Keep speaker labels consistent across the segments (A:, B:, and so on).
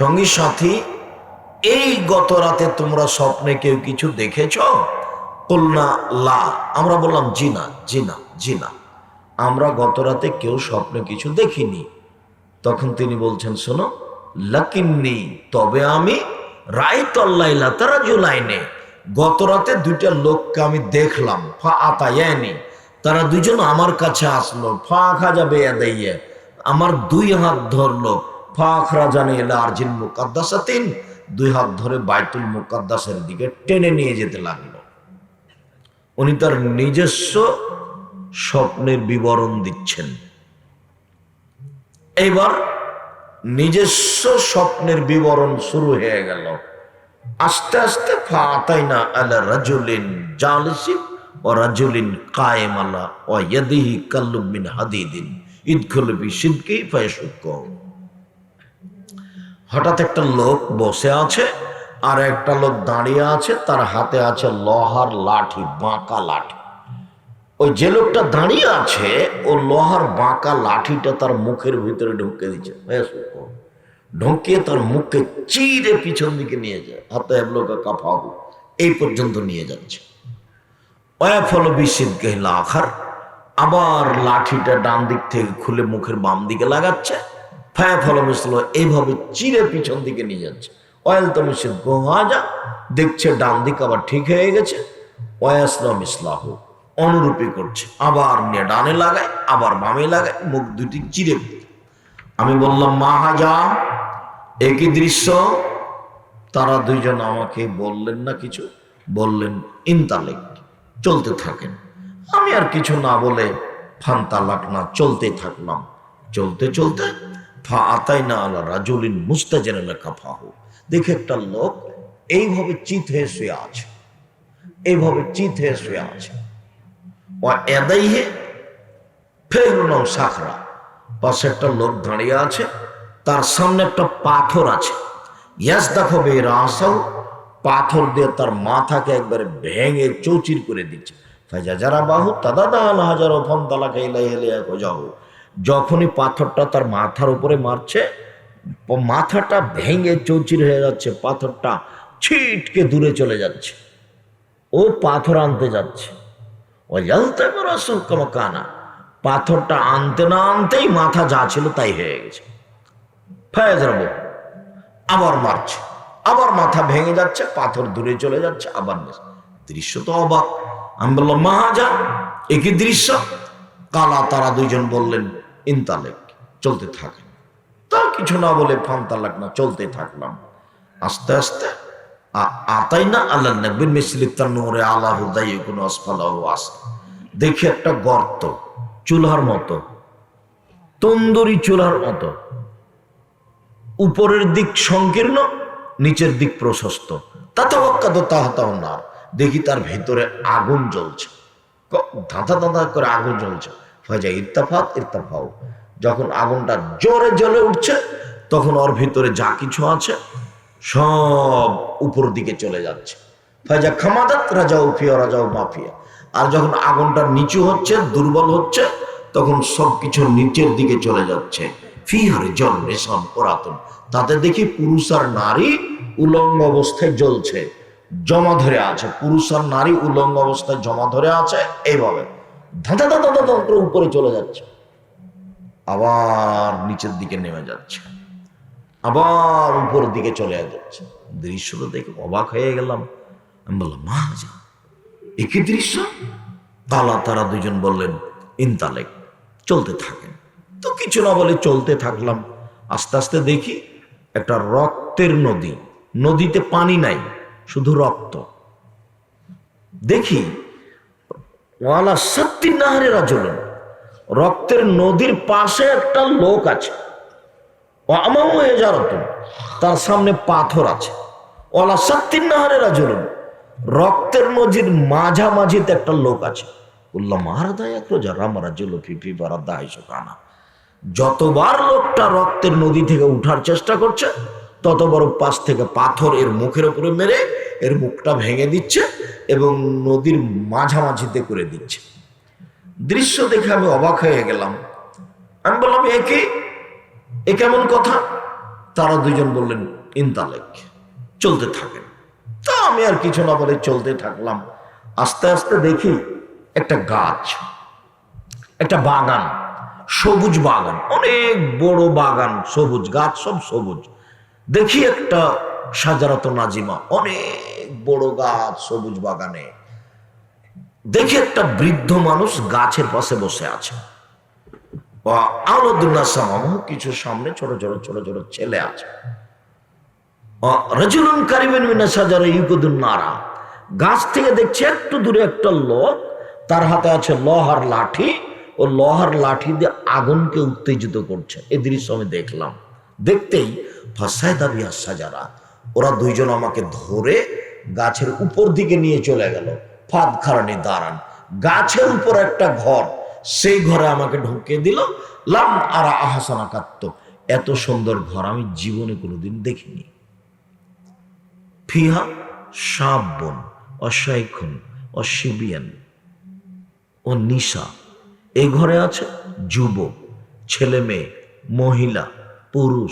A: সঙ্গী সাথী, এই গত রাতে তোমরা স্বপ্নে কেউ কিছু দেখেছ? কল্লা লা। আমরা বললাম, জিনা জিনা জি না জি না আমরা গত রাতে কেউ স্বপ্নে কিছু দেখিনি। তখন তিনি বলছেন, শোনো, লাকিন্নি, তবে আমি রায় তারা জুলাইনে গত রাতে দুইটা লোককে আমি দেখলাম, ফা আতায়ানি। তারা দুজন আমার কাছে আসলো, ফা বেয়া দিয়ে আমার দুই হাত ধরলো এলা আরজিন মুকাদ্দাসাতিন দুই হাত ধরে বাইতুল মুকাদ্দাসের দিকে টেনে নিয়ে যেতে লাগল। উনি তার নিজস্ব স্বপ্নের বিবরণ দিচ্ছেন। এইবার নিজস্ব স্বপ্নের বিবরণ শুরু হয়ে গেল। আস্তে আস্তে ফাতাইনা আলা রাজুলিন জালিসিন ও রাজুলিন কায়েম ও ইয়াদিহি কাল্লুব মিন হাদিদিন। ইদখুল বি সিদকি ফায়াশুক্কু। হঠাৎ একটা লোক বসে আছে, আর একটা লোক দাঁড়িয়ে আছে, তার হাতে আছে লোহার লাঠি, বাঁকা লাঠি। ওই যে লোকটা দাঁড়িয়ে আছে, ও লোহার বাঁকা লাঠিটা তার মুখের ভিতরে ঢুকে দিচ্ছে ঢুকিয়ে তার মুখকে চিরে পিছন দিকে নিয়ে যায়। হাতে এবলোকা কাফাবু এই পর্যন্ত নিয়ে যাচ্ছে। অয়াফল বিশিদ গেহিলা আখার, আবার লাঠিটা ডান দিক থেকে খুলে মুখের বাম দিকে লাগাচ্ছে। ফায়া ফল মিশল এইভাবে চিরে পিছন দিকে নিয়ে যাচ্ছে। অয়েল তো মিশিদ গোহাজা, দেখছে ডান দিক আবার ঠিক হয়ে গেছে। ওয়াসলাম ইসলাহ অনুরূপী করছে। আবার নিয়ে ডানে লাগায়, আবার বামে লাগায়, মুখ দুটি চিরে। আমি বললাম মাহাজা একই দৃশ্য। তারা দুইজন আমাকে বললেন না কিছু, বললেন, ইনতালেক, চলতে থাকেন। আমি আর কিছু না বলে, ফান্তালাক না, চলতে থাকলাম চলতে চলতে ফা আতাই না আলা রাজুলিন মুস্তাজেন লেখা ফাহু দেখে একটা লোক এইভাবে চিত হয়ে শুয়ে আছে। এইভাবে চিত হয়ে শুয়ে আছে। ও এদাই হে ফেরুনাও সাখরা। পাশে একটা লোক দাঁড়িয়ে আছে, তার সামনে একটা পাথর আছে। ইয়াস দেখো বে রাসাও পাথর দিয়ে তার মাথাকে একবারে ভেঙে চৌচির করে দিচ্ছে। ফাইজা যারা বাহু তাদা দান হাজার ফন তালা খাইলা হেলে যাও যখনই পাথরটা তার মাথার উপরে মারছে মাথাটা ভেঙে চৌচির হয়ে যাচ্ছে, পাথরটা ছিটকে দূরে চলে যাচ্ছে। ও পাথর আনতে যাচ্ছে। ও জ্বলতে পারো কানা পাথরটা আনতে না আনতেই মাথা যা ছিল তাই হয়ে গেছে। ফয়েজ রব আবার মারছে। আবার মাথা ভেঙে যাচ্ছে, পাথর দূরে চলে যাচ্ছে, আবার দৃশ্য তো অবাক। আমি বললাম মাহাজা একই দৃশ্য? কালা তারা দুইজন বললেন ইনতালেক, চলতে থাকেন তা কিছু না বলে ফান তালাক না চলতে থাকলাম। আস্তে আস্তে আতাই না আল্লাহ নবীন মিসলি তান্নুরে আল্লাহ হুদাই কোনো আসফালাহ আস। দেখি একটা গর্ত, চুলার মতো, তন্দুরি চুলার মতো। উপরের দিক সংকীর্ণ, নিচের দিক প্রশস্ত। তাতে অক্কাদ তাহতাহ না দেখি তার ভেতরে আগুন জ্বলছে। ধাঁধা ধাঁধা করে আগুন জ্বলছে। ফাজা ইত্তাফাত ইত্তাফাও যখন আগুনটা জোরে জ্বলে উঠছে, তখন ওর ভিতরে যা কিছু আছে সব উপর দিকে চলে যাচ্ছে। ফাজা খামাদাত রাজাও ফিয়া রাজাও মাফিয়া আর যখন আগুনটা নিচু হচ্ছে, দুর্বল হচ্ছে, তখন সব কিছু নিচের দিকে চলে যাচ্ছে। ফিহার জল রেশম পুরাতন তাতে দেখি পুরুষ আর নারী উলঙ্গ অবস্থায় জ্বলছে, জমা ধরে আছে। পুরুষ আর নারী উলঙ্গ অবস্থায় জমা ধরে আছে, এইভাবে। ধাঁধা ধাঁধা ধাঁধা করে উপরে চলে যাচ্ছে আবার নিচের দিকে নেমে যাচ্ছে আবার উপরের দিকে চলে যাচ্ছে দৃশ্যটা দেখে অবাক হয়ে গেলাম আমি বললাম মা যা একই দৃশ্য তালা তারা দুজন বললেন ইনতালেক চলতে থাকেন তো কিছু না বলে চলতে থাকলাম আস্তে আস্তে দেখি একটা রক্তের নদী নদীতে পানি নাই শুধু রক্ত দেখি ওয়ালা সত্যি নাহারে রাজলন। রক্তের নদীর পাশে একটা লোক আছে। আমাও হয়ে যারতুন তার সামনে পাথর আছে। ওলা সত্যিন নাহারে রাজুলুন, রক্তের নদীর মাঝামাঝিতে একটা লোক আছে। উল্লাহ মারাদা এক রোজা রাম রাজুল ফিফি বারাদা কানা যতবার লোকটা রক্তের নদী থেকে উঠার চেষ্টা করছে ততবার পাশ থেকে পাথর এর মুখের উপরে মেরে এর মুখটা ভেঙে দিচ্ছে। এবং নদীর মাঝামাঝিতে করে দিচ্ছে। দৃশ্য দেখে আমি অবাক হয়ে গেলাম। আমি বললাম একে এ কেমন কথা? তারা দুজন বললেন, ইন্তালেক, চলতে থাকেন। তা আমি আর কিছু না বলে চলতে থাকলাম। আস্তে আস্তে দেখি একটা গাছ, একটা বাগান, সবুজ বাগান, অনেক বড় বাগান, সবুজ, গাছ সব সবুজ। দেখি একটা সাজারত নাজিমা, অনেক বড় গাছ সবুজ বাগানে। দেখি একটা বৃদ্ধ মানুষ গাছের পাশে বসে আছে। কিছু সামনে ছোট ছোট ছোট ছোট ছেলে আছে। নারা। গাছ থেকে দেখছে একটু দূরে একটা লোক, তার হাতে আছে লোহার লাঠি। ও লোহার লাঠি দিয়ে আগুনকে উত্তেজিত করছে। এই দৃশ্য আমি দেখলাম। দেখতেই ফাঁসায় দাবি সাজারা ওরা দুইজন আমাকে ধরে গাছের উপর দিকে নিয়ে চলে গেল। ফাঁদ খারানি দাঁড়ান। গাছের উপর একটা ঘর, সেই ঘরে আমাকে ঢুকিয়ে দিল। লাম আর আহাসানা কাত্ত। এত সুন্দর ঘর আমি জীবনে কোনোদিন দেখিনি। ফিহা সাবন অশিবিয়ান। ও নিশা এই ঘরে আছে যুবক, ছেলে মেয়ে, মহিলা, পুরুষ,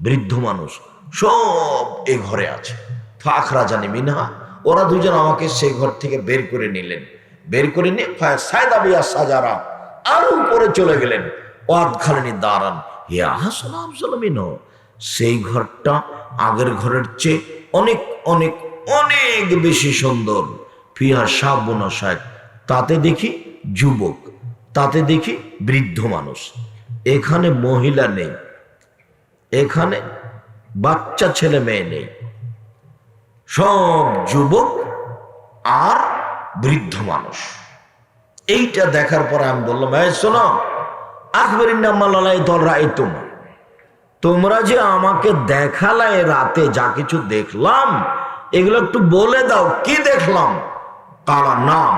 A: বৃদ্ধ মানুষ। সব এ ঘরে আছে। ফাখরা জানি মিনহা, ওরা দুজন আমাকে সেই ঘর থেকে বের করে নিলেন। বের করে নিয়ে সায়দাবিয়া সাজারা, আরও উপরে চলে গেলেন। ওয়াদ খালেনি দাঁড়ান। ইয়া হাসালাম সালামিন সেই ঘরটা আগের ঘরের চেয়ে অনেক অনেক অনেক বেশি সুন্দর। ফিহা সাবনা শাক তাতে দেখি যুবক, তাতে দেখি বৃদ্ধ মানুষ। এখানে মহিলা নেই। এখানে বাচ্চা ছেলে মেয়ে নেই। সব যুবক আর বৃদ্ধ মানুষ। এইটা দেখার পর আমি বললাম, এই শোনো আকবরিন নাম্মালাই তলরা এই তোমার। তোমরা যে আমাকে দেখালাই রাতে যা কিছু দেখলাম, এগুলো একটু বলে দাও, কি দেখলাম? তারা নাম,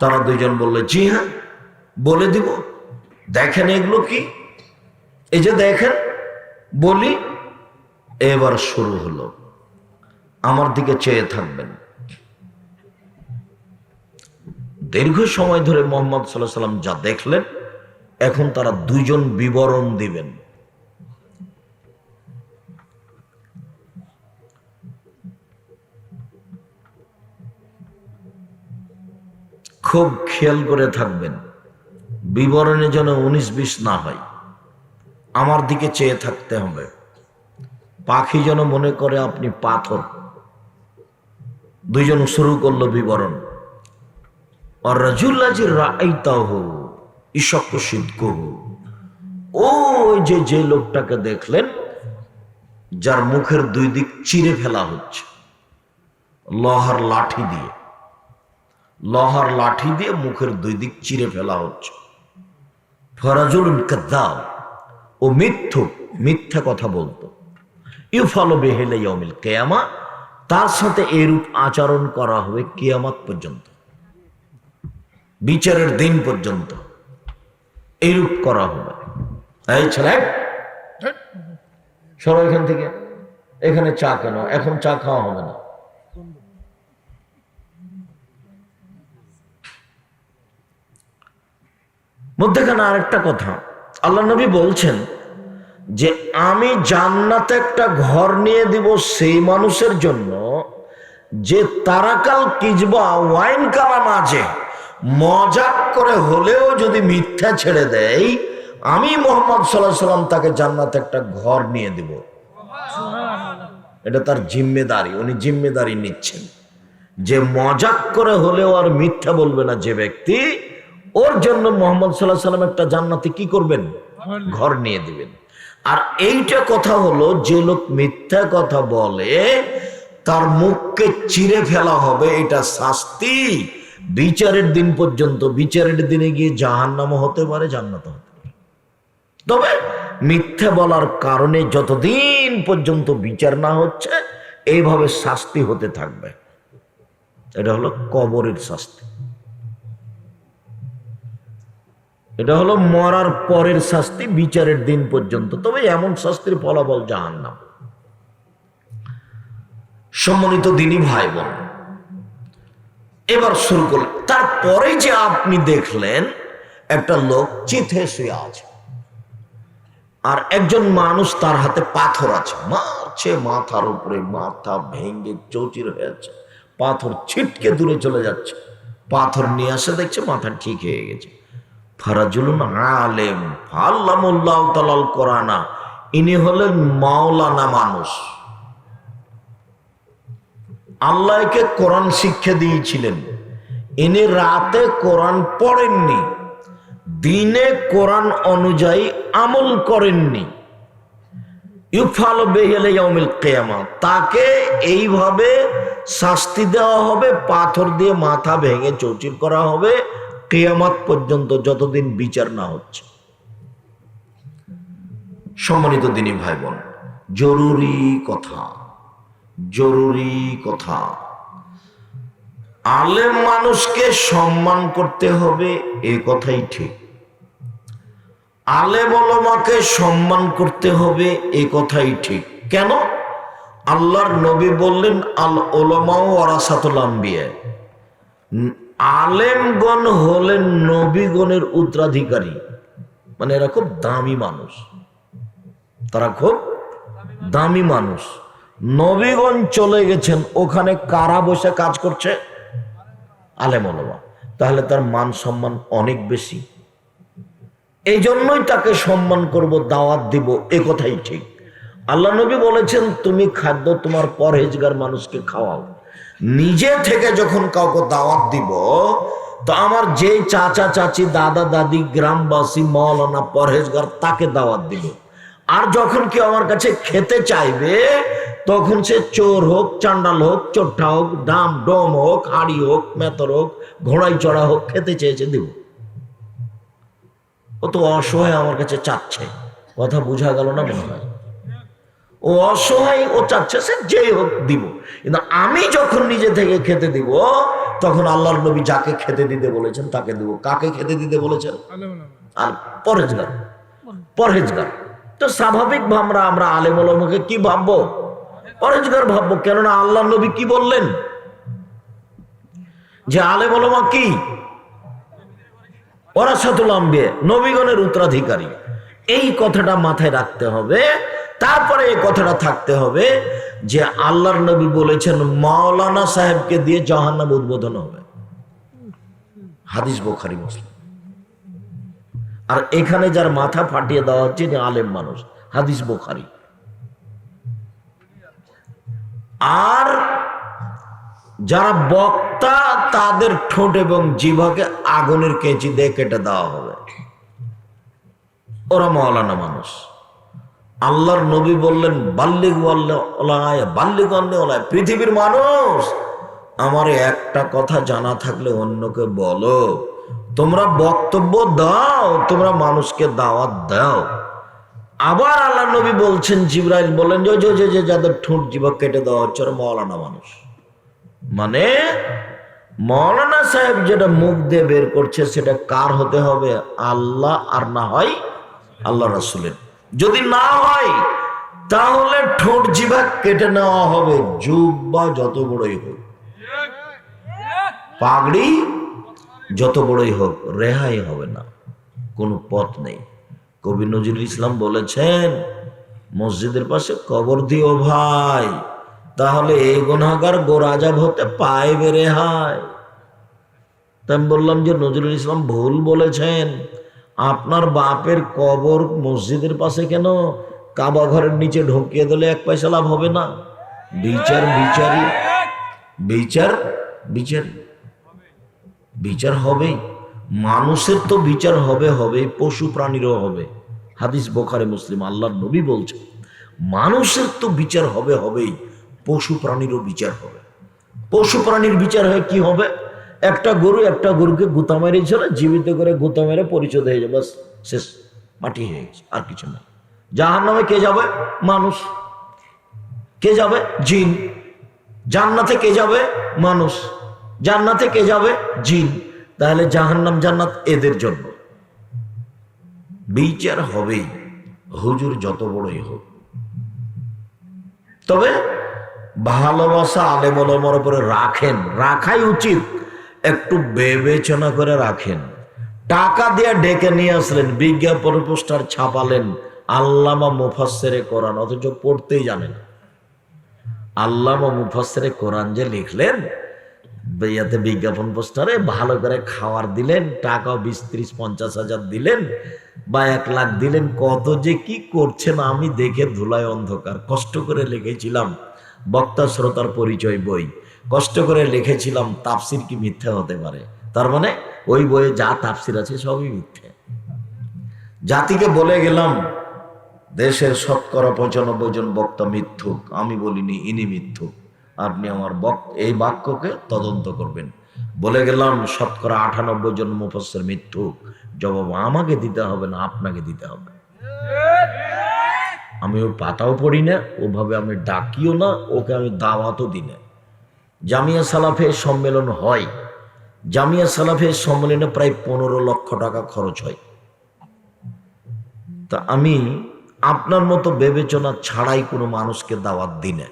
A: তারা দুজন বললে, জি হ্যাঁ বলে দিব। দেখেন এগুলো কি? এই যে দেখেন, বলি এবার শুরু হলো। আমার দিকে চেয়ে থাকবেন। দীর্ঘ সময় ধরে মোহাম্মদ সাল্লাহ সাল্লাম যা দেখলেন, এখন তারা দুইজন বিবরণ দিবেন। খুব খেয়াল করে থাকবেন, বিবরণে যেন উনিশ বিশ না হয়। আমার দিকে চেয়ে থাকতে হবে। পাখি যেন মনে করে আপনি পাথর। দুইজন শুরু করল বিবরণ। আর রাজুল্লাজি রাইতাহ ঈশক সিদ্ধ ওই যে যে লোকটাকে দেখলেন, যার মুখের দুই দিক চিরে ফেলা হচ্ছে। লোহার লাঠি দিয়ে। লোহার লাঠি দিয়ে মুখের দুই দিক চিরে ফেলা হচ্ছে। ফরাজুল কাদ্দাব ও মিথ্যু, মিথ্যা কথা বলতো। ইউ ফলো বেহেলে ইয়মিল কেয়ামা, তার সাথে এরূপ আচরণ করা হবে কেয়ামত পর্যন্ত, বিচারের দিন পর্যন্ত, এরূপ করা হবে। এই সরো এখান থেকে, এখানে চা কেন? এখন চা খাওয়া হবে না। মধ্যেখানে আরেকটা কথা, আল্লাহ নবী বলছেন যে আমি জান্নাতে একটা ঘর নিয়ে দিব সেই মানুষের জন্য যে তারাকাল কিজবা ওয়াইন কালা মাঝে মজাক করে হলেও যদি মিথ্যা ছেড়ে দেয় আমি মোহাম্মদ সাল্লাহ সাল্লাম তাকে জান্নাতে একটা ঘর নিয়ে দিব। এটা তার জিম্মেদারি উনি জিম্মেদারি নিচ্ছেন। যে মজাক করে হলেও আর মিথ্যা বলবে না যে ব্যক্তি ওর জন্য মোহাম্মদ সাল্লাহ সাল্লাম একটা জান্নাতে কি করবেন? ঘর নিয়ে দিবেন। আর এইটা কথা হলো, যে লোক মিথ্যা কথা বলে, তার মুখকে চিরে ফেলা হবে, এটা শাস্তি। বিচারের দিন পর্যন্ত, বিচারের দিনে গিয়ে জাহান্নাম হতে পারে জান্নাত হতে পারে। তবে মিথ্যা বলার কারণে যতদিন পর্যন্ত বিচার না হচ্ছে, এইভাবে শাস্তি হতে থাকবে। এটা হলো কবরের শাস্তি। এটা হলো মরার পরের শাস্তি, বিচারের দিন পর্যন্ত। তবে এমন শাস্তির ফলাফল জাহান্নাম। সম্মানিত দিনই ভাই বোন এবার শুরু করলেন তারপরে যে আপনি দেখলেন, একটা লোক চিথে শুয়ে আছে। আর একজন মানুষ তার হাতে পাথর আছে। মারছে মাথার উপরে, মাথা ভেঙে চৌচির হয়েছে। পাথর ছিটকে দূরে চলে যাচ্ছে। পাথর নিয়ে আসে, দেখছে মাথা ঠিক হয়ে গেছে। ফারাজুলুন আলেম আল্লাহ তালাল ইনি হলেন মাওলানা মানুষ। আল্লাহকে কোরআন শিক্ষা দিয়েছিলেন। ইনি রাতে কোরআন পড়েননি, দিনে কোরআন অনুযায়ী আমল করেননি। ইউফাল বেহেলে ইয়াউমিল কেয়ামা, তাকে এইভাবে শাস্তি দেওয়া হবে, পাথর দিয়ে মাথা ভেঙে চৌচির করা হবে কেয়ামাত পর্যন্ত যতদিন বিচার না হচ্ছে। সম্মানিত দিনী ভাই বোন জরুরি কথা জরুরি কথা। আলেম মানুষকে সম্মান করতে হবে, এ কথাই ঠিক। আলেম ওলমাকে সম্মান করতে হবে, এ কথাই ঠিক। কেন? আল্লাহর নবী বললেন, আল ওলমা ওরাসাতুল আম্বিয়া। আলেমগণ হলেন নবীগণের উত্তরাধিকারী। মানে এরা খুব দামি মানুষ। তারা খুব দামি মানুষ। নবীগণ চলে গেছেন, ওখানে কারা বসে কাজ করছে? আলেম ওলমা তাহলে তার মান সম্মান অনেক বেশি। এই জন্যই তাকে সম্মান করব, দাওয়াত দিব, এ কথাই ঠিক। আল্লাহ নবী বলেছেন, তুমি খাদ্য তোমার পরহেজগার মানুষকে খাওয়াও। নিজে থেকে যখন কাউকে দাওয়াত দিব, তো আমার যে চাচা, চাচি, দাদা, দাদি, গ্রামবাসী, মৌলানা, পরহেজগার, তাকে দাওয়াত দিব। আর যখন কেউ আমার কাছে খেতে চাইবে, তখন সে চোর হোক, চান্ডাল হোক চোট্টা হোক, ডাম, ডম হোক, হাড়ি হোক, মেতর হোক ঘোড়াই চড়া হোক, খেতে চেয়েছে দিব। ও তো অসহায় আমার কাছে চাচ্ছে। কথা বোঝা গেল না মনে হয় ও অসহায় ও চাচ্ছে সে যেই হোক দিব। কিন্তু আমি যখন নিজে থেকে খেতে দিব তখন আল্লাহর নবী যাকে খেতে দিতে বলেছেন তাকে দিব। কাকে খেতে দিতে বলেছেন? আর পরহেজগার। পরহেজগার। তো স্বাভাবিক আমরা আমরা আলেম ওলামাকে কি ভাববো? পরহেজগার ভাববো। কেননা আল্লাহ নবী কি বললেন? যে আলেম ওলামা কি? ওরাসাতুল আম্বে নবীগণের উত্তরাধিকারী। এই কথাটা মাথায় রাখতে হবে। তারপরে এই কথাটা থাকতে হবে যে আল্লাহর নবী বলেছেন, মাওলানা সাহেবকে দিয়ে জাহান্নাম উদ্বোধন হবে। হাদিস বোখারি, মুসলিম। আর এখানে যার মাথা ফাটিয়ে দেওয়া হচ্ছে যে আলেম মানুষ। হাদিস বোখারি। আর যারা বক্তা, তাদের ঠোঁট এবং জিভাকে আগুনের কেঁচি দিয়ে কেটে দেওয়া হবে। ওরা মৌলানা মানুষ। আল্লাহর নবী বললেন বাল্লিক ওলায় বাল্লিক ওলায়, পৃথিবীর মানুষ, আমার একটা কথা জানা থাকলে অন্যকে বলো। তোমরা বক্তব্য দাও, তোমরা মানুষকে দাওয়াত দাও। আবার আল্লাহ নবী বলছেন, জিব্রাইল বলেন যে যে যাদের ঠোঁট জিভা কেটে দেওয়া হচ্ছে মৌলানা মানুষ। মানে মৌলানা সাহেব যেটা মুখ দিয়ে বের করছে, সেটা কার হতে হবে? আল্লাহ, আর না হয় আল্লাহ রাসুলের। যদি না হয়, তাহলে ঠোঁট জিভা কেটে নেওয়া হবে। যুগ বা যত বড়ই হোক। পাগড়ি যত বড়ই হোক, রেহাই হবে না। কোনো পথ নেই। কবি নজরুল ইসলাম বলেছেন, মসজিদের পাশে কবর দিও ভাই, তাহলে এই গুণাগার গোরাজাব হতে পাইবে রেহাই। তা আমি বললাম যে নজরুল ইসলাম ভুল বলেছেন। আপনার বাপের কবর মসজিদের পাশে কেন? কাবা ঘরের নিচে ঢুকিয়ে দিলে এক পয়সা লাভ হবে না। বিচার, বিচারি, বিচার বিচার বিচার হবে। মানুষের তো বিচার হবে হবে, পশু প্রাণীরও হবে। হাদিস বোখারে, মুসলিম, আল্লাহর নবী বলছে, মানুষের তো বিচার হবে হবেই পশু প্রাণীরও বিচার হবে। পশু প্রাণীর বিচার হয় কি হবে? একটা গরু একটা গরুকে গুতা মেরেছিল জীবিত করে গুতা মেরে পরিচয় হয়ে যাবে শেষ, মাটি হয়ে গেছে, আর কিছু নেই জাহার নামে কে যাবে? মানুষ। কে যাবে? জিন। জান্নাতে কে যাবে? মানুষ। জান্নাতে কে যাবে? জিন। তাহলে জাহান্নাম জান্নাত এদের জন্য। বিচার হবেই, হুজুর যত বড়ই হোক। তবে ভালোবাসা আলেমলমার উপরে রাখেন, রাখাই উচিত। একটু বিবেচনা করে রাখেন। টাকা দিয়ে ডেকে নিয়ে আসলেন, বিজ্ঞাপন পোস্টার ছাপালেন, আল্লামা মুফাসসিরে কোরআন, অথচ পড়তেই জানেন। আল্লামা মুফাসসিরে কোরআন যে লিখলেন, ইয়াতে বিজ্ঞাপন পোস্টারে ভালো করে খাওয়ার দিলেন টাকা বিশ ত্রিশ পঞ্চাশ হাজার দিলেন, বা এক লাখ দিলেন, কত যে কি করছেন আমি দেখে ধুলায় অন্ধকার। কষ্ট করে লিখেছিলাম, বক্তা শ্রোতার পরিচয় বই। কষ্ট করে লিখেছিলাম, তাফসির কি মিথ্যা হতে পারে? তার মানে ওই বইয়ে যা তাফসির আছে সবই মিথ্যে। জাতিকে বলে গেলাম, দেশের শতকরা পঁচানব্বই জন বক্তা মিথ্যুক, আমি বলিনি ইনি মিথ্যুক। আপনি আমার বক, এই বাক্যকে তদন্ত করবেন। বলে গেলাম, শতকরা আটানব্বই জন মুফসের মিথ্যুক। জবাব আমাকে দিতে হবে না, আপনাকে দিতে হবে। আমি ওর পাতাও পড়ি না, ওভাবে আমি ডাকিও না, ওকে আমি দাওয়াতও দিই না। জামিয়া সালাফের সম্মেলন হয়। জামিয়া সালাফের সম্মেলনে প্রায় পনেরো লক্ষ টাকা খরচ হয়। তা আমি আপনার মতো বিবেচনা ছাড়াই কোনো মানুষকে দাওয়াত দিই না।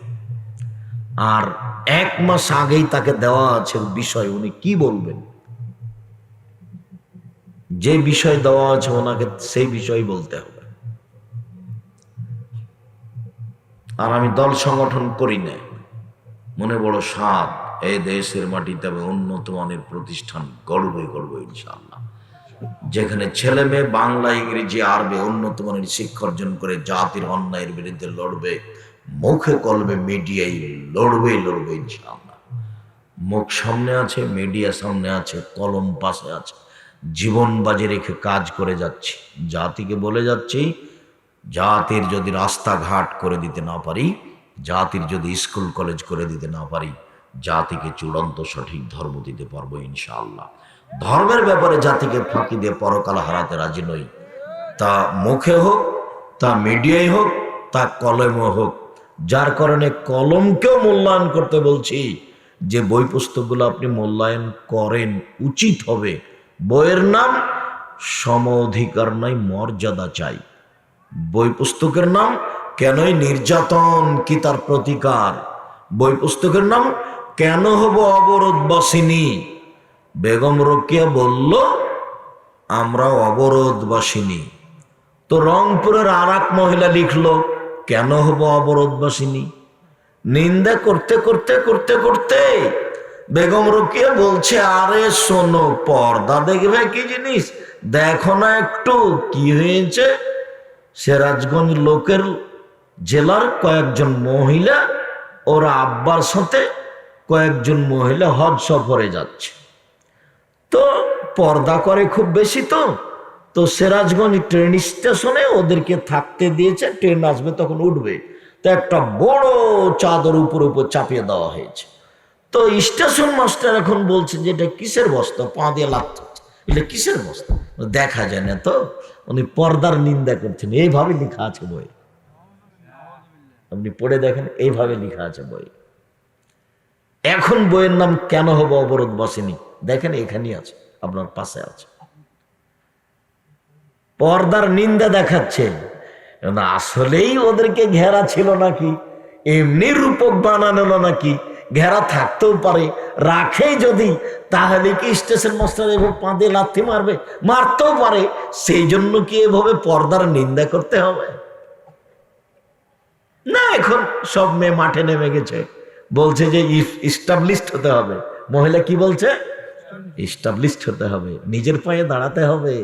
A: আর এক মাস আগেই তাকে দেওয়া আছে বিষয়, উনি কি বলবেন? যে বিষয় দেওয়া আছে ওনাকে সেই বিষয় বলতে হবে। আর আমি দল সংগঠন করি না। মনে বড় স্বাদ এই দেশের মাটিতে আমি উন্নত মানের প্রতিষ্ঠান গড়বই গড়বই ইনশাআল্লাহ। যেখানে ছেলে মেয়ে, বাংলা, ইংরেজি, আরবে উন্নত মানের শিক্ষা অর্জন করে জাতির অন্যায়ের বিরুদ্ধে লড়বে, মুখে কলবে মিডিয়াই লড়বে লড়বে ইনশাআল্লাহ। মুখ সামনে আছে, মিডিয়া সামনে আছে, কলম পাশে আছে। জীবন বাজে রেখে কাজ করে যাচ্ছি, জাতিকে বলে যাচ্ছি, জাতির যদি রাস্তাঘাট করে দিতে না পারি জাতির যদি স্কুল, কলেজ করে দিতে না পারি, জাতিকে চূড়ান্ত সঠিক ধর্ম দিতে পারব ইনশাআল্লাহ। ধর্মের ব্যাপারে জাতিকে ফাঁকি দিয়ে পরকাল হারাতে রাজি নই। তা মুখে হোক, তা মিডিয়ায় হোক, তা কলমে হোক, যার কারণে কলমকেও মূল্যায়ন করতে বলছি যে বই পুস্তকগুলো আপনি মূল্যায়ন করেন, উচিত হবে। বইয়ের নাম সম অধিকার মর্যাদা চাই। বই পুস্তকের নাম কেনই নির্যাতন কি তার প্রতিকার? বই পুস্তকের নাম, কেন হব অবরোধ বাসিনী? বেগম রকিয়া বলল আমরা অবরোধ বাসিনী। তো রংপুরের আর মহিলা লিখলো, কেন হব অবরোধ বাসিনী? নিন্দা করতে করতে করতে করতে বেগম রকিয়া বলছে, আরে শোনো, পর্দা দেখবে কি জিনিস? দেখো না একটু, কি হয়েছে? সিরাজগঞ্জ লোকের জেলার কয়েকজন মহিলা ওরা আব্বার সাথে কয়েকজন মহিলা হজ সফরে যাচ্ছে। তো পর্দা করে খুব বেশি তো। তো সিরাজগঞ্জ ট্রেন স্টেশনে ওদেরকে থাকতে দিয়েছে ট্রেন আসবে তখন উঠবে। তো একটা বড় চাদর উপর উপর চাপিয়ে দেওয়া হয়েছে। তো স্টেশন মাস্টার এখন বলছে যে এটা কিসের বস্তা? পা দিয়ে লাগতে এটা কিসের বস্তা? দেখা যায় না তো। উনি পর্দার নিন্দা করছেন। এইভাবে লেখা আছে বই আপনি পড়ে দেখেন, এইভাবে লেখা আছে বই। এখন বইয়ের নাম কেন হবে অবরোধ বসেনি? দেখেন এখানেই আছে, আপনার পাশে আছে। পর্দার নিন্দা দেখাচ্ছে আসলেই ওদেরকে ঘেরা ছিল নাকি? এমনি রূপক বানানো নাকি? ঘেরা থাকতেও পারে, রাখে যদি, তাহলে কি স্টেশন মাস্টার এভাবে পাঁদে লাথি মারবে? মারতেও পারে সেই জন্য কি এভাবে পর্দার নিন্দা করতে হবে? না, এখন সব মেয়ে মাঠে নেমে গেছে। বলছে যে ইস্টাবলিশড হতে হবে। মহিলা কি বলছে? ইস্টাবলিশড হতে হবে। নিজের পায়ে দাঁড়াতে হবে।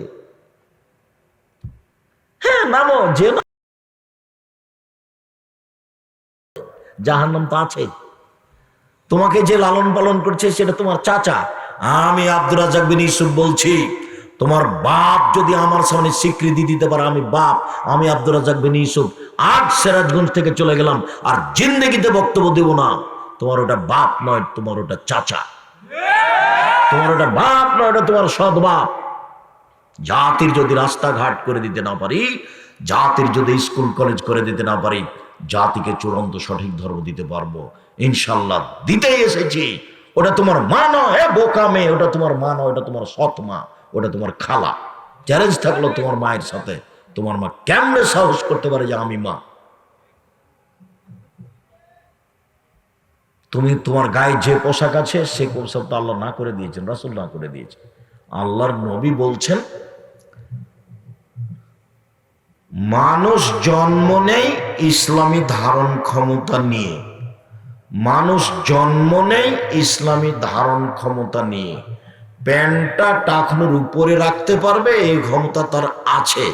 A: হ্যাঁ নামো যে জাহান্নাম তো আছে। তোমাকে যে লালন পালন করছে সেটা তোমার চাচা। আমি আব্দুর রাজাক বিন ইউসুফ বলছি। তোমার বাপ যদি আমার সামনে স্বীকৃতি দিতে পারে, আমি বাপ, আমি আব্দুর রাজাক বিন ইউসুফ, আজ সেরাজগঞ্জ থেকে চলে গেলাম, আর জিন্দগিতে বক্তব্য দেব না। তোমার ওটা বাপ নয়, তোমার ওটা চাচা। তোমার ওটা বাপ নয়, ওটা তোমার সৎ বাপ। জাতির যদি রাস্তাঘাট করে দিতে না পারি, জাতির যদি স্কুল, কলেজ করে দিতে না পারি, জাতিকে চূড়ান্ত সঠিক ধর্ম দিতে পারব। ইনশাল্লাহ দিতেই এসেছি। ওটা তোমার মা নয় বোকা মেয়ে, ওটা তোমার মা নয়, ওটা তোমার সৎ মা। ওটা তোমার খালা। চ্যালেঞ্জ থাকল তোমার মায়ের সাথে। তোমার মা কেমনে সাহস করতে পারে যে আমি মা? তুমি তোমার গায়ে যে পোশাক আছে, সে পোশাক তো আল্লাহ না করে দিয়েছেন, রাসুল না করে দিয়েছেন। আল্লাহর নবী বলছেন, মানুষ জন্ম নেই ইসলামী ধারণ ক্ষমতা নিয়ে। মানুষ জন্ম নেই ইসলামী ধারণ ক্ষমতা নিয়ে। প্যান্টটা টাকনুর উপরে রাখতে পারবে, এই ক্ষমতা তার আছে।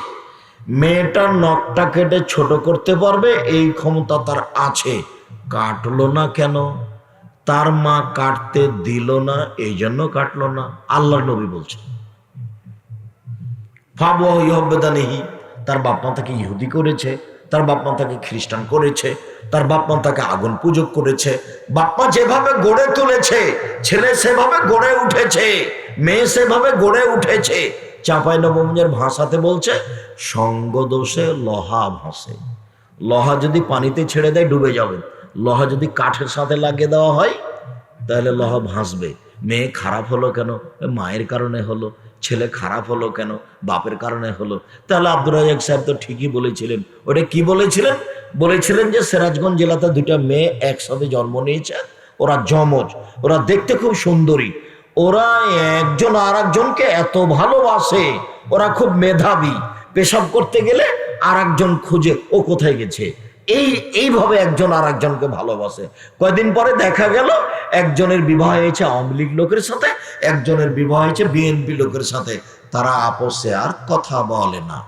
A: মেয়েটার নখটা কেটে ছোট করতে পারবে, এই ক্ষমতা তার আছে। কাটলো না কেন? তার মা কাটতে দিল না, এই জন্য কাটলো না। আল্লাহ নবী বলছে ফাবু ইহবেদানিহি তার বাপ মা তাকে ইহুদি করেছে। তার বাপ মা তাকে খ্রিস্টান করেছে, তার বাপ মা তাকে আগুন পুজো করেছে, বাপ মা যেভাবে গড়ে তুলেছে, ছেলে সেভাবে গড়ে উঠেছে, মেয়ে সেভাবে গড়ে উঠেছে, চাপাই নবমের ভাষাতে বলছে সঙ্গ দোষে লহা ভাসে। লহা যদি পানিতে ছেড়ে দেয়, ডুবে যাবে। লহা যদি কাঠের সাথে লাগিয়ে দেওয়া হয়, তাহলে লহা ভাসবে। মেয়ে খারাপ হলো কেন? মায়ের কারণে হলো। ছেলে খারাপ হলো কেন? বাপের কারণে হলো। তাহলে আব্দুর রাজাক সাহেব তো ঠিকই বলেছিলেন। ওটা কি বলেছিলেন? বলেছিলেন যে সিরাজগঞ্জ জেলাতে দুইটা মেয়ে একসাথে জন্ম নিয়েছে। ওরা জমজ ওরা দেখতে খুব সুন্দরী। ওরা একজন আর একজনকে এত ভালোবাসে। ওরা খুব মেধাবী। পেশাব করতে গেলে আর খুঁজে ও কোথায় গেছে? এই, এইভাবে একজন আর একজনকে ভালোবাসে। কয়দিন পরে দেখা গেল, একজনের বিবাহ হয়েছে আওয়ামী লীগ লোকের সাথে, একজনের বিবাহ হয়েছে বিএনপি লোকের সাথে। তারা আপোষে আর কথা বলে না।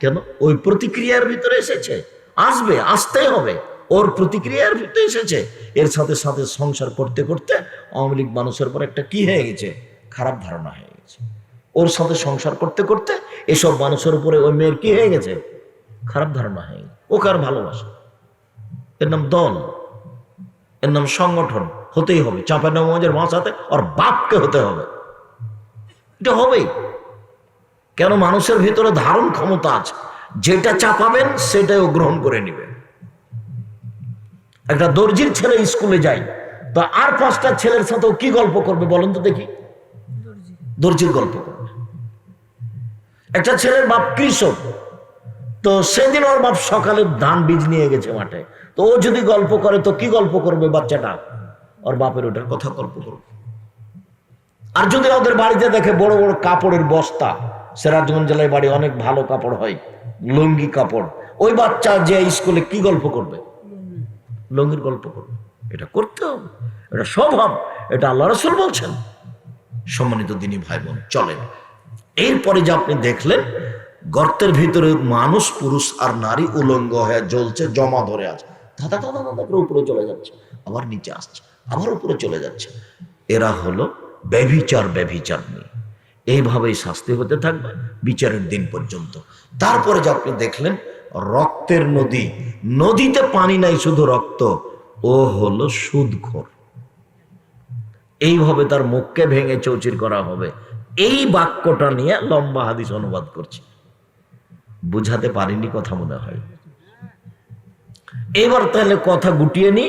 A: কেন? ওই প্রতিক্রিয়ার ভিতরে এসেছে। আসবে, আসতেই হবে। ওর প্রতিক্রিয়ার ভিতরে এসেছে। এর সাথে সাথে সংসার করতে করতে আওয়ামী লীগ মানুষের পর একটা কি হয়ে গেছে? খারাপ ধারণা হয়ে গেছে। ওর সাথে সংসার করতে করতে এসব মানুষের উপরে ওই মেয়ের কি হয়ে গেছে? খারাপ ধারণা হয়ে গেছে ওকে আর ভালোবাসে? এর নাম দল এর নাম সংগঠন হতেই হবে। চাঁপা নামাজের ভাষাতে ওর বাপকে হতে হবে। এটা হবেই। কেন মানুষের ভিতরে ধারণ ক্ষমতা আছে? যেটা চাপাবেন সেটাই ও গ্রহণ করে নিবে। একটা দর্জির ছেলে স্কুলে যায় তো আর পাঁচটা ছেলের সাথে কি গল্প করবে বলেন তো দেখি? দর্জির গল্প করবে। একটা ছেলের বাপ কৃষক তো সেদিন ওর বাপ সকালে ধান বীজ নিয়ে গেছে মাঠে। তো ও যদি গল্প করে, তো কি গল্প করবে বাচ্চাটা? ওর বাপের ওটার কথা গল্প করবে। আর যদি ওদের বাড়িতে দেখে বড় বড় কাপড়ের বস্তা, সিরাজগঞ্জ জেলায় বাড়ি অনেক ভালো কাপড় হয়, লুঙ্গি কাপড়। ওই বাচ্চা যে স্কুলে কি গল্প করবে? লুঙ্গির গল্প করবে। এটা করতে হবে। এটা স্বভাব। এটা আল্লাহ রসুল বলছেন। সম্মানিত দিনী ভাই বোন, চলেন। এরপরে যে আপনি দেখলেন গর্তের ভিতরে মানুষ, পুরুষ আর নারী উলঙ্গ হয়ে জ্বলছে, জমা ধরে আছে। ধাঁধা ধাঁধা ধাঁধা করে উপরে চলে যাচ্ছে, আবার নিচে আসছে, আবার উপরে চলে যাচ্ছে। এরা হলো ব্যভিচার ব্যভিচার নিয়ে এইভাবেই শাস্তি হতে থাকবে বিচারের দিন পর্যন্ত। তারপরে যে আপনি দেখলেন, রক্তের নদী। নদীতে পানি নাই, শুধু রক্ত। ও হলো সুদখোর। এইভাবে তার মুখকে ভেঙে চৌচির করা হবে। এই বাক্যটা নিয়ে লম্বা হাদিস অনুবাদ করছি। বুঝাতে পারিনি কথা মনে হয়। এবার তাহলে কথা গুটিয়ে নি,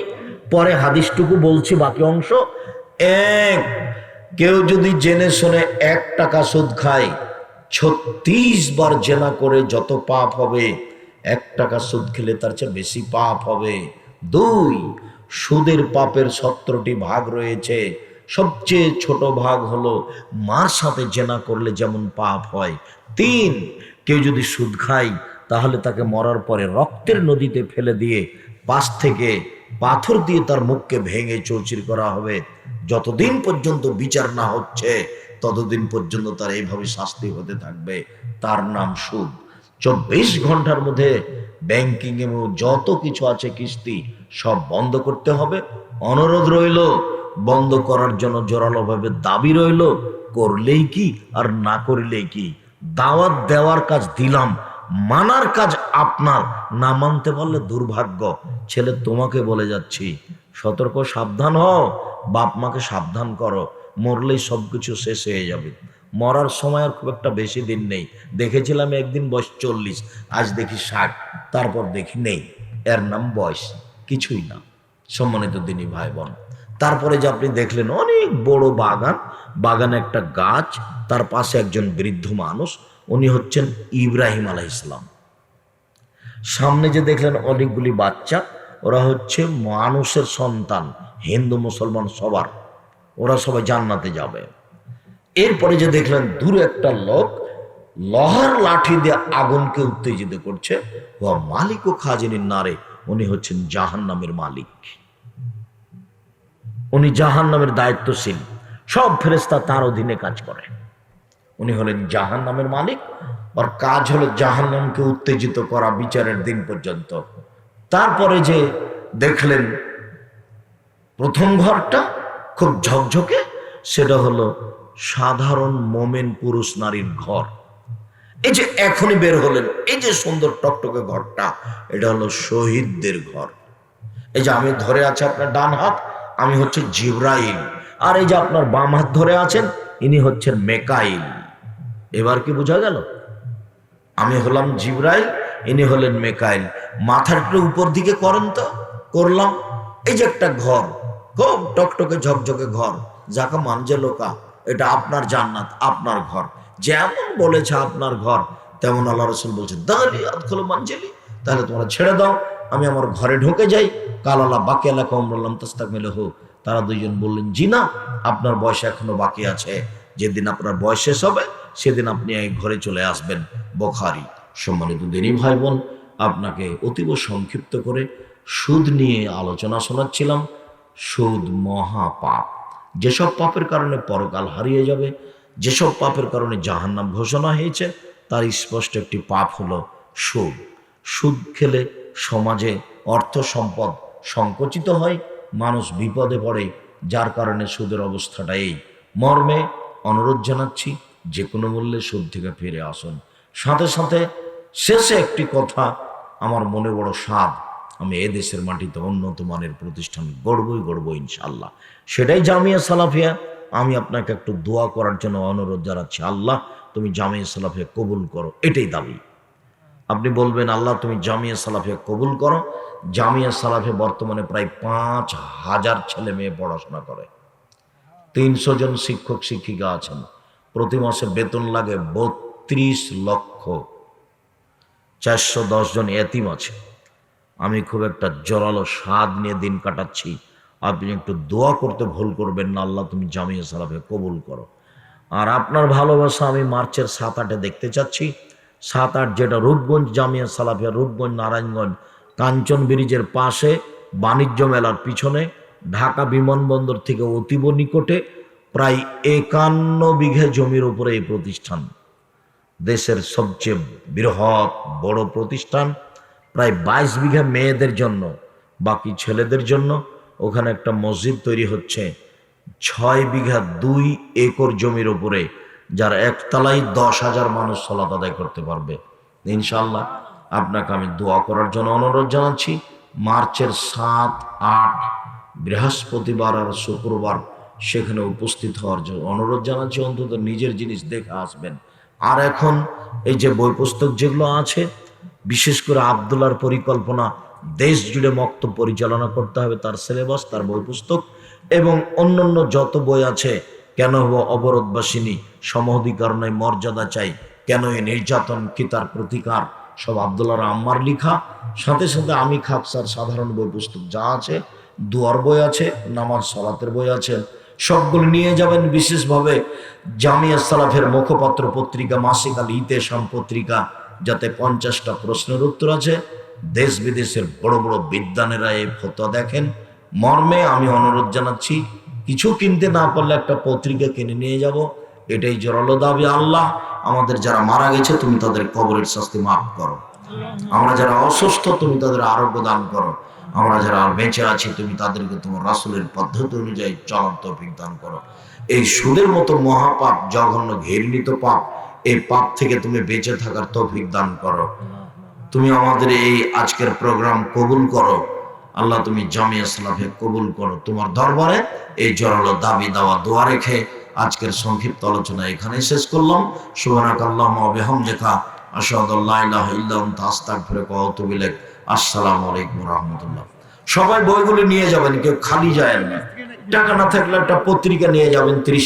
A: পরে হাদিসটুকু বলছি বাকি অংশ। এক, কেউ যদি জেনে শুনে এক টাকা সুদ খায়, ছত্রিশ বার জেনা করে যত পাপ হবে, এক টাকা সুদ খেলে তার চেয়ে বেশি পাপ হবে। দুই, সুদের পাপের সতেরোটি ভাগ রয়েছে। সবচেয়ে ছোট ভাগ হলো মার সাথে জেনা করলে যেমন পাপ হয়। তিন কেউ যদি সুদ খায়, তাহলে তাকে মরার পরে রক্তের নদীতে ফেলে দিয়ে পাশ থেকে পাথর দিয়ে তার মুখকে ভেঙে চৌচির করা হবে। যতদিন পর্যন্ত বিচার না হচ্ছে, ততদিন পর্যন্ত তার এইভাবে শাস্তি হতে থাকবে। তার নাম সুদ। চব্বিশ ঘণ্টার মধ্যে ব্যাংকিং এবং যত কিছু আছে কিস্তি, সব বন্ধ করতে হবে। অনুরোধ রইল, বন্ধ করার জন্য জোরালোভাবে দাবি রইল, করলেই কি আর না করলেই কি? দাওয়াত দেওয়ার কাজ দিলাম, মানার কাজ আপনার। না মানতে পারলে দুর্ভাগ্য। ছেলে, তোমাকে বলে যাচ্ছি, সতর্ক, সাবধান হও, বাপ মাকে সাবধান করো, মরলেই সব কিছু শেষ হয়ে যাবে। মরার সময় আর খুব একটা বেশি দিন নেই। দেখেছিলাম একদিন বয়স চল্লিশ, আজ দেখি ষাট, তারপর দেখি নেই। এর নাম বয়স, কিছুই না। সম্মানিত দিনী ভাই বোন তারপরে যে আপনি দেখলেন, অনেক বড় বাগান। বাগানে একটা গাছ, তার পাশে একজন বৃদ্ধ মানুষ, উনি হচ্ছেন ইব্রাহিম আলাহ ইসলাম সামনে যে দেখলেন, অনেকগুলি বাচ্চা, ওরা হচ্ছে মানুষের সন্তান, হিন্দু, মুসলমান সবার। ওরা সবাই জান্নাতে যাবে। এরপরে যে দেখলেন, দূরে একটা লোক লহার লাঠি দিয়ে আগুনকে উত্তেজিত করছে। ও মালিক ও খাজিনীর নারে, উনি হচ্ছেন জাহান নামের মালিক। উনি জাহান নামের দায়িত্বশীল। সব ফেরেস্তা তার অধীনে কাজ করে। উনি হলেন জাহান নামের মালিক, ওর কাজ হলো জাহান নামকে উত্তেজিত করা বিচারের দিন পর্যন্ত। তারপরে যে দেখলেন প্রথম ঘরটা খুব ঝকঝকে, সেটা হলো সাধারণ মোমেন পুরুষ নারীর ঘর। এই যে এখনই বের হলেন, এই যে সুন্দর টকটকে ঘরটা, এটা হলো শহীদদের ঘর। এই যে আমি ধরে আছি আপনার ডান হাত আমি হচ্ছে জিব্রাইল। আর এই যে আপনার বাম হাত ধরে আছেন, ইনি হচ্ছেন মেকাইল। এবার কি বোঝা গেল? আমি হলাম জিব্রাইল, ইনি হলেন মেকাইল। মাথার একটু উপর দিকে করেন তো, করলাম। এই যে একটা ঘর, খুব টকটকে ঝকঝকে ঘর। যাকে মানজে লোকা, এটা আপনার জান্নাত, আপনার ঘর। যেমন বলেছে আপনার ঘর, তেমন আল্লাহ রসুল বলছে দাঁড়ি আদখলো মানজেলি, তাহলে তোমরা ছেড়ে দাও। আমি আমার ঘরে ঢুকে যাই। কাল আল্লাহ বাকি এলাকা অমরাল্লাম তাস্তাক মেলে হোক তারা দুইজন বললেন, জি না, আপনার বয়স এখনও বাকি আছে। যেদিন আপনার বয়স শেষ হবে, সেদিন আপনি এই ঘরে চলে আসবেন। বখারি, সম্মানিত দিনী ভাই বোন আপনাকে অতীব সংক্ষিপ্ত করে সুদ নিয়ে আলোচনা শোনাচ্ছিলাম। সুদ মহা পাপ। যেসব পাপের কারণে পরকাল হারিয়ে যাবে, যেসব পাপের কারণে জাহান্নাম ঘোষণা হয়েছে, তার স্পষ্ট একটি পাপ হলো সুদ। সুদ খেলে সমাজে অর্থ সম্পদ সংকুচিত হয়, মানুষ বিপদে পড়ে, যার কারণে সুদের অবস্থাটা এই। মর্মে অনুরোধ জানাচ্ছি, যে কোনো মূল্যে সুদ থেকে ফিরে আসুন। সাথে সাথে শেষে একটি কথা, আমার মনে বড় স্বাদ, আমি এ দেশের মাটিতে উন্নত মানের প্রতিষ্ঠান গড়বই গড়ব ইনশাল্লাহ সেটাই জামিয়া সালাফিয়া, আমি আপনাকে একটু দোয়া করার জন্য অনুরোধ জানাচ্ছি, আল্লাহ তুমি জামিয়া সালাফিয়া কবুল করো, এটাই দাবি। আপনি বলবেন, আল্লাহ, তুমি জামিয়া সালাফে কবুল করো। জামিয়া সালাফে বর্তমানে প্রায় পাঁচ হাজার ছেলে মেয়ে পড়াশোনা করে। তিনশো জন শিক্ষক, শিক্ষিকা আছেন। প্রতি মাসে বেতন লাগে বত্রিশ লক্ষ। চারশো দশ জন এতিম আছে। আমি খুব একটা জোরালো স্বাদ নিয়ে দিন কাটাচ্ছি। আপনি একটু দোয়া করতে ভুল করবেন না, আল্লাহ, তুমি জামিয়া সালাফে কবুল করো। আর আপনার ভালোবাসা আমি মার্চের সাত আটে দেখতে চাচ্ছি। সাত আট যেটা রূপগঞ্জ জামিয়া সালাফিয়া, রূপগঞ্জ নারায়ণগঞ্জ, কাঞ্চন ব্রিজের পাশে বাণিজ্য মেলার পিছনে ঢাকা বিমানবন্দর থেকে অতীব নিকটে প্রায় একান্ন বিঘে জমির উপরে এই প্রতিষ্ঠান। দেশের সবচেয়ে বৃহৎ বড় প্রতিষ্ঠান, প্রায় বাইশ বিঘা মেয়েদের জন্য, বাকি ছেলেদের জন্য। ওখানে একটা মসজিদ তৈরি হচ্ছে, ছয় বিঘা দুই একর জমির উপরে। যার একতলায় দশ হাজার মানুষ সলাত আদায় করতে পারবে। ইনশাল্লাহ আপনাকে আমি দোয়া করার জন্য অনুরোধ জানাচ্ছি। মার্চের সাত, আট, বৃহস্পতিবার আর শুক্রবার সেখানে উপস্থিত হওয়ার জন্য অনুরোধ জানাচ্ছি। অন্তত নিজের জিনিস দেখে আসবেন। আর এখন এই যে বই পুস্তক যেগুলো আছে, বিশেষ করে আবদুল্লার পরিকল্পনা, দেশ জুড়ে মক্ত পরিচালনা করতে হবে, তার সিলেবাস তার বই পুস্তক এবং অন্যান্য যত বই আছে কেন হব অবরোধবাসিনী? নয় মর্যাদা চাই। কেন এ নির্যাতন কি তার প্রতিকার? সব আবদুল্লার আম্মার লিখা। সাথে সাথে আমি খাকসার সাধারণ বই পুস্তক যা আছে, দুয়ার বই আছে, নামাজ, সলাতের বই আছে, সবগুলো নিয়ে যাবেন বিশেষভাবে জামিয়া সালাফের মুখপাত্র পত্রিকা, মাসিক আল ইতেশাম পত্রিকা, যাতে পঞ্চাশটা প্রশ্নের উত্তর আছে। দেশ বিদেশের বড় বড় বিদ্যানেরা এই ফতো দেখেন। মর্মে আমি অনুরোধ জানাচ্ছি কিছু কিনতে না পারলে একটা পত্রিকা কিনে নিয়ে যাব। এটাই জোরালো দাবি আল্লাহ। আমাদের যারা মারা গেছে, তুমি তাদের কবরের শাস্তি মাফ করো। আমরা যারা অসুস্থ, তুমি তাদের আরোগ্য দান করো। আমরা যারা বেঁচে আছি, তুমি তাদেরকে তোমার রাসুলের পদ্ধতি অনুযায়ী চলার তৌফিক দান করো। এই সুদের মতো মহাপাপ, জঘন্য, ঘৃণিত পাপ, এই পাপ থেকে তুমি বেঁচে থাকার তৌফিক দান করো। তুমি আমাদের এই আজকের প্রোগ্রাম কবুল করো। আল্লাহ তুমি জামিয়া সালাফে কবুল করো। তোমার দরবারে এই জোরালো দাবি দেওয়া দোয়া রেখে আজকের সংক্ষিপ্ত আলোচনা এখানে শেষ করলাম। সুবহানাক আল্লাহুম্মা ওয়া বিহামদিকা, আশহাদু আল্লা ইলাহা ইল্লা আনতা, আস্তাগফিরুকা ওয়া আসসালামু আলাইকুম রাহমাতুল্লাহ। সবাই বইগুলো নিয়ে যাবেন, কেউ খালি যায় না। টাকা না থাকলে একটা পত্রিকা নিয়ে যাবেন 30